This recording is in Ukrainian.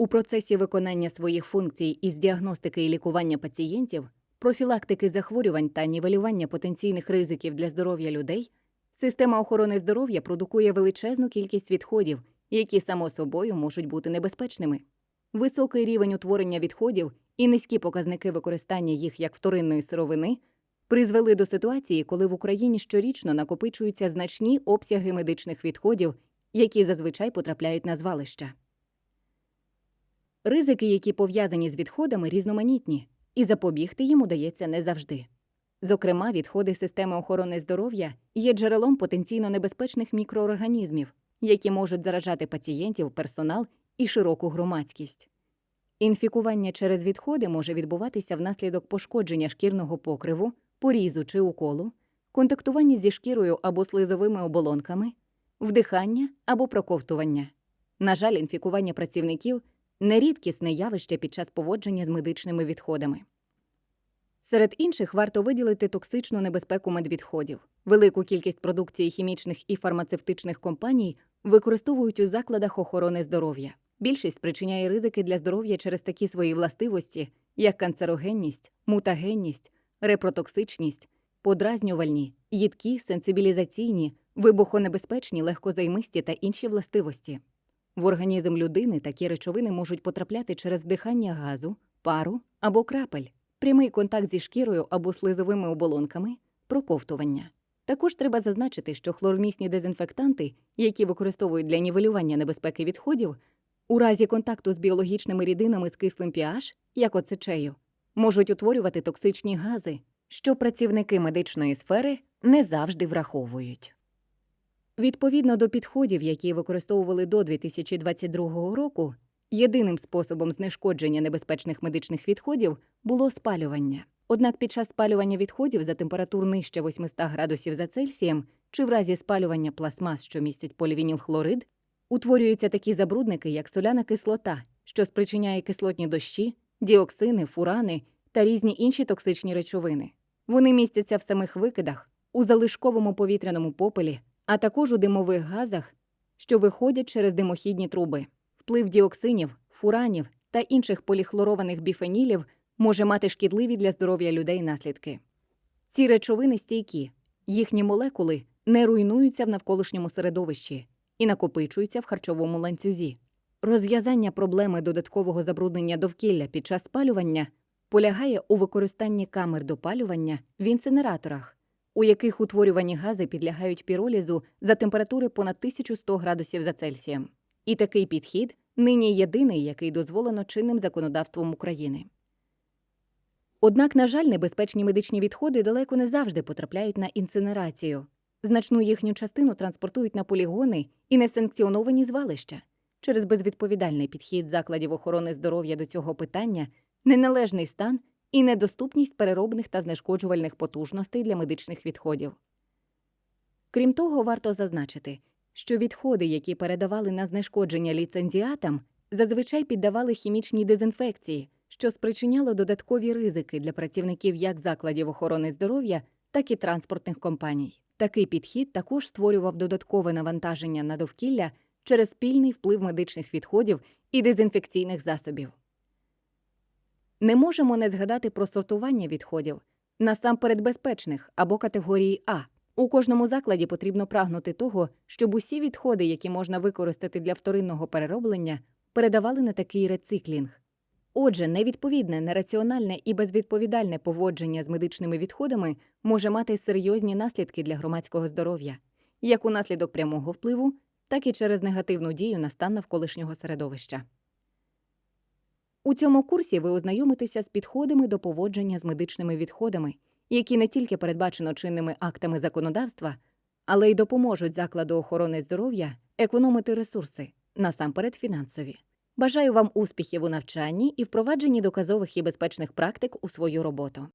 У процесі виконання своїх функцій із діагностики і лікування пацієнтів, профілактики захворювань та нівелювання потенційних ризиків для здоров'я людей, система охорони здоров'я продукує величезну кількість відходів, які само собою можуть бути небезпечними. Високий рівень утворення відходів і низькі показники використання їх як вторинної сировини призвели до ситуації, коли в Україні щорічно накопичуються значні обсяги медичних відходів, які зазвичай потрапляють на звалища. Ризики, які пов'язані з відходами, різноманітні, і запобігти їм удається не завжди. Зокрема, відходи системи охорони здоров'я є джерелом потенційно небезпечних мікроорганізмів, які можуть заражати пацієнтів, персонал і широку громадськість. Інфікування через відходи може відбуватися внаслідок пошкодження шкірного покриву, порізу чи уколу, контактування зі шкірою або слизовими оболонками, вдихання або проковтування. На жаль, інфікування працівників нерідкісне явище під час поводження з медичними відходами. Серед інших варто виділити токсичну небезпеку медвідходів. Велику кількість продукції хімічних і фармацевтичних компаній використовують у закладах охорони здоров'я. Більшість спричиняє ризики для здоров'я через такі свої властивості, як канцерогенність, мутагенність, репротоксичність, подразнювальні, їдкі, сенсибілізаційні, вибухонебезпечні, легкозаймисті та інші властивості. В організм людини такі речовини можуть потрапляти через вдихання газу, пару або крапель, прямий контакт зі шкірою або слизовими оболонками, проковтування. Також треба зазначити, що хлормісні дезінфектанти, які використовують для нівелювання небезпеки відходів, у разі контакту з біологічними рідинами з кислим pH, як оцечею, можуть утворювати токсичні гази, що працівники медичної сфери не завжди враховують. Відповідно до підходів, які використовували до 2022 року, єдиним способом знешкодження небезпечних медичних відходів було спалювання. Однак під час спалювання відходів за температур нижче 800 градусів за Цельсієм чи в разі спалювання пластмас, що містять полівінілхлорид, утворюються такі забрудники, як соляна кислота, що спричиняє кислотні дощі, діоксини, фурани та різні інші токсичні речовини. Вони містяться в самих викидах, у залишковому повітряному попелі, а також у димових газах, що виходять через димохідні труби. Вплив діоксинів, фуранів та інших поліхлорованих біфенілів може мати шкідливі для здоров'я людей наслідки. Ці речовини стійкі, їхні молекули не руйнуються в навколишньому середовищі і накопичуються в харчовому ланцюзі. Розв'язання проблеми додаткового забруднення довкілля під час спалювання полягає у використанні камер допалювання в інсинераторах, у яких утворювані гази підлягають піролізу за температури понад 1100 градусів за Цельсієм. І такий підхід нині єдиний, який дозволено чинним законодавством України. Однак, на жаль, небезпечні медичні відходи далеко не завжди потрапляють на інсинерацію. Значну їхню частину транспортують на полігони і несанкціоновані звалища. Через безвідповідальний підхід закладів охорони здоров'я до цього питання, неналежний стан і недоступність переробних та знешкоджувальних потужностей для медичних відходів. Крім того, варто зазначити, що відходи, які передавали на знешкодження ліцензіатам, зазвичай піддавали хімічній дезінфекції, що спричиняло додаткові ризики для працівників як закладів охорони здоров'я, так і транспортних компаній. Такий підхід також створював додаткове навантаження на довкілля через спільний вплив медичних відходів і дезінфекційних засобів. Не можемо не згадати про сортування відходів, насамперед безпечних або категорії А. У кожному закладі потрібно прагнути того, щоб усі відходи, які можна використати для вторинного перероблення, передавали на такий рециклінг. Отже, невідповідне, нераціональне і безвідповідальне поводження з медичними відходами може мати серйозні наслідки для громадського здоров'я, як у наслідок прямого впливу, так і через негативну дію на стан навколишнього середовища. У цьому курсі ви ознайомитеся з підходами до поводження з медичними відходами, які не тільки передбачено чинними актами законодавства, але й допоможуть закладу охорони здоров'я економити ресурси, насамперед фінансові. Бажаю вам успіхів у навчанні і впровадженні доказових і безпечних практик у свою роботу.